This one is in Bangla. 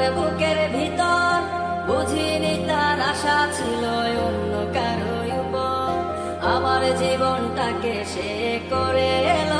আমার বুকের ভিতর বুঝিনি তার আশা ছিল অন্য কারও আমার জীবনটাকে সে করে এলো।